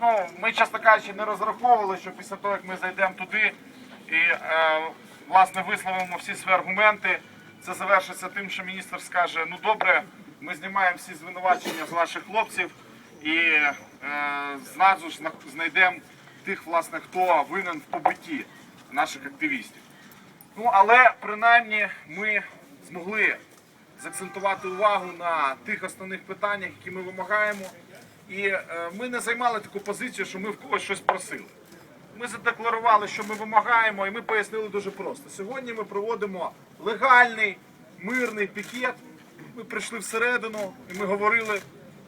Ну, ми, чесно кажучи, не розраховували, що після того, як ми зайдемо туди і е, власне висловимо всі свої аргументи, це завершиться тим, що міністр скаже: ну добре, ми знімаємо всі звинувачення з ваших хлопців і е, зразу ж знайдемо тих, власне, хто винен в побитті наших активістів. Ну, але принаймні ми змогли закцентувати увагу на тих основних питаннях, які ми вимагаємо. І е, ми не займали таку позицію, що ми в когось щось просили. Ми задекларували, що ми вимагаємо, і ми пояснили дуже просто. Сьогодні ми проводимо легальний мирний пікет. Ми прийшли всередину і ми говорили,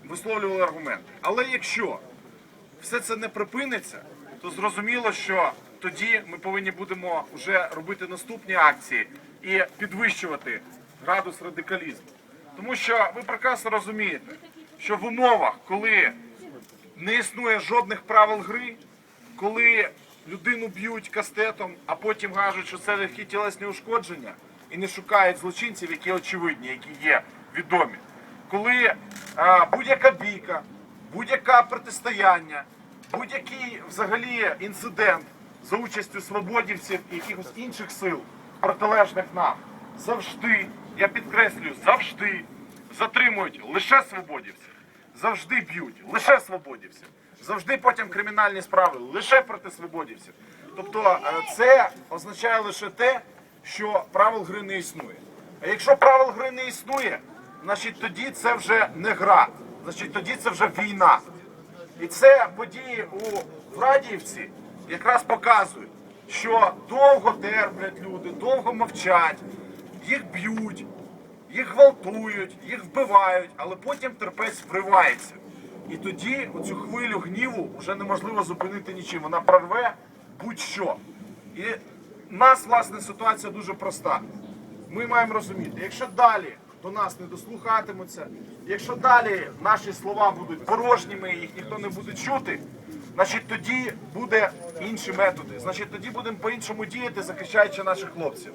висловлювали аргументи. Але якщо все це не припиниться, то зрозуміло, що тоді ми повинні будемо вже робити наступні акції і підвищувати градус радикалізму. Тому що ви прекрасно розумієте, що в умовах, коли не існує жодних правил гри, коли людину б'ють кастетом, а потім кажуть, що це легкі тілесні ушкодження, і не шукають злочинців, які очевидні, які є відомі. Коли а, будь-яка бійка, будь-яке протистояння, будь-який взагалі інцидент за участю свободівців і якихось інших сил, протилежних нам, завжди, я підкреслюю, завжди затримують лише свободівців, завжди б'ють лише свободівців, завжди потім кримінальні справи лише проти свободівців. Тобто е, це означає лише те, що правил гри не існує. А якщо правил гри не існує, значить тоді це вже не гра, значить тоді це вже війна. І це події у Врадіївці якраз показують, що довго терплять люди, довго мовчать, їх б'ють, їх гвалтують, їх вбивають, але потім терпець вривається. І тоді оцю хвилю гніву вже неможливо зупинити нічим. Вона прорве будь-що. І в нас, власне, ситуація дуже проста. Ми маємо розуміти, якщо далі до нас не дослухатимуться, якщо далі наші слова будуть порожніми, їх ніхто не буде чути, значить тоді буде інші методи. Значить, тоді будемо по-іншому діяти, захищаючи наших хлопців.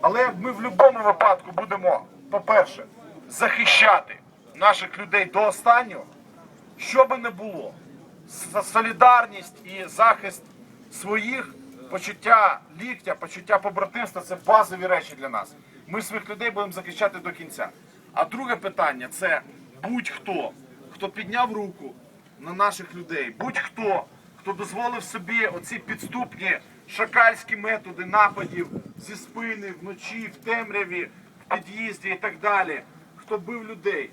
Але ми в будь-якому випадку будемо, по-перше, захищати наших людей до останнього, що би не було. Солідарність і захист своїх почуття ліктя, почуття побратимства це базові речі для нас. Ми своїх людей будемо захищати до кінця. А друге питання це будь-хто, хто підняв руку на наших людей, будь-хто, хто дозволив собі оці підступні шакальські методи нападів зі спини, вночі, в темряві, під'їзді і так далі, хто бив людей.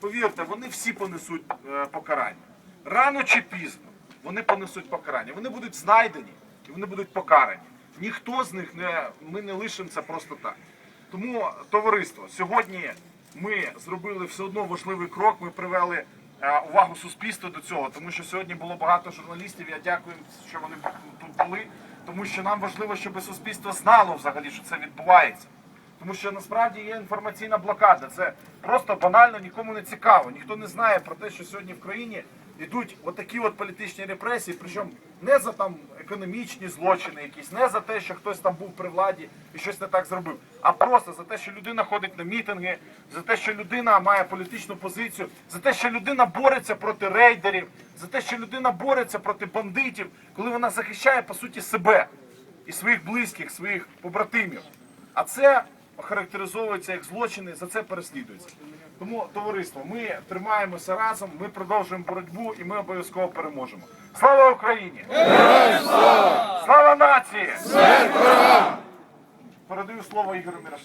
Повірте, вони всі понесуть е, покарання. Рано чи пізно вони понесуть покарання. Вони будуть знайдені і вони будуть покарані. Ніхто з них не ми не лишимо це просто так. Тому, товариство, сьогодні ми зробили все одно важливий крок. Ми привели е, увагу суспільства до цього, тому що сьогодні було багато журналістів. Я дякую, що вони тут були, тому що нам важливо, щоб суспільство знало взагалі, що це відбувається. Тому що насправді є інформаційна блокада. Це просто банально нікому не цікаво. Ніхто не знає про те, що сьогодні в країні йдуть отакі от політичні репресії, причому не за там економічні злочини, якісь, не за те, що хтось там був при владі і щось не так зробив, а просто за те, що людина ходить на мітинги, за те, що людина має політичну позицію, за те, що людина бореться проти рейдерів, за те, що людина бореться проти бандитів, коли вона захищає по суті себе і своїх близьких, своїх побратимів. А це охарактеризовується як злочини, за це переслідується. Тому, товариство, ми тримаємося разом, ми продовжуємо боротьбу і ми обов'язково переможемо. Слава Україні! Слава нації! Передаю слово Ігорю Мірошнику.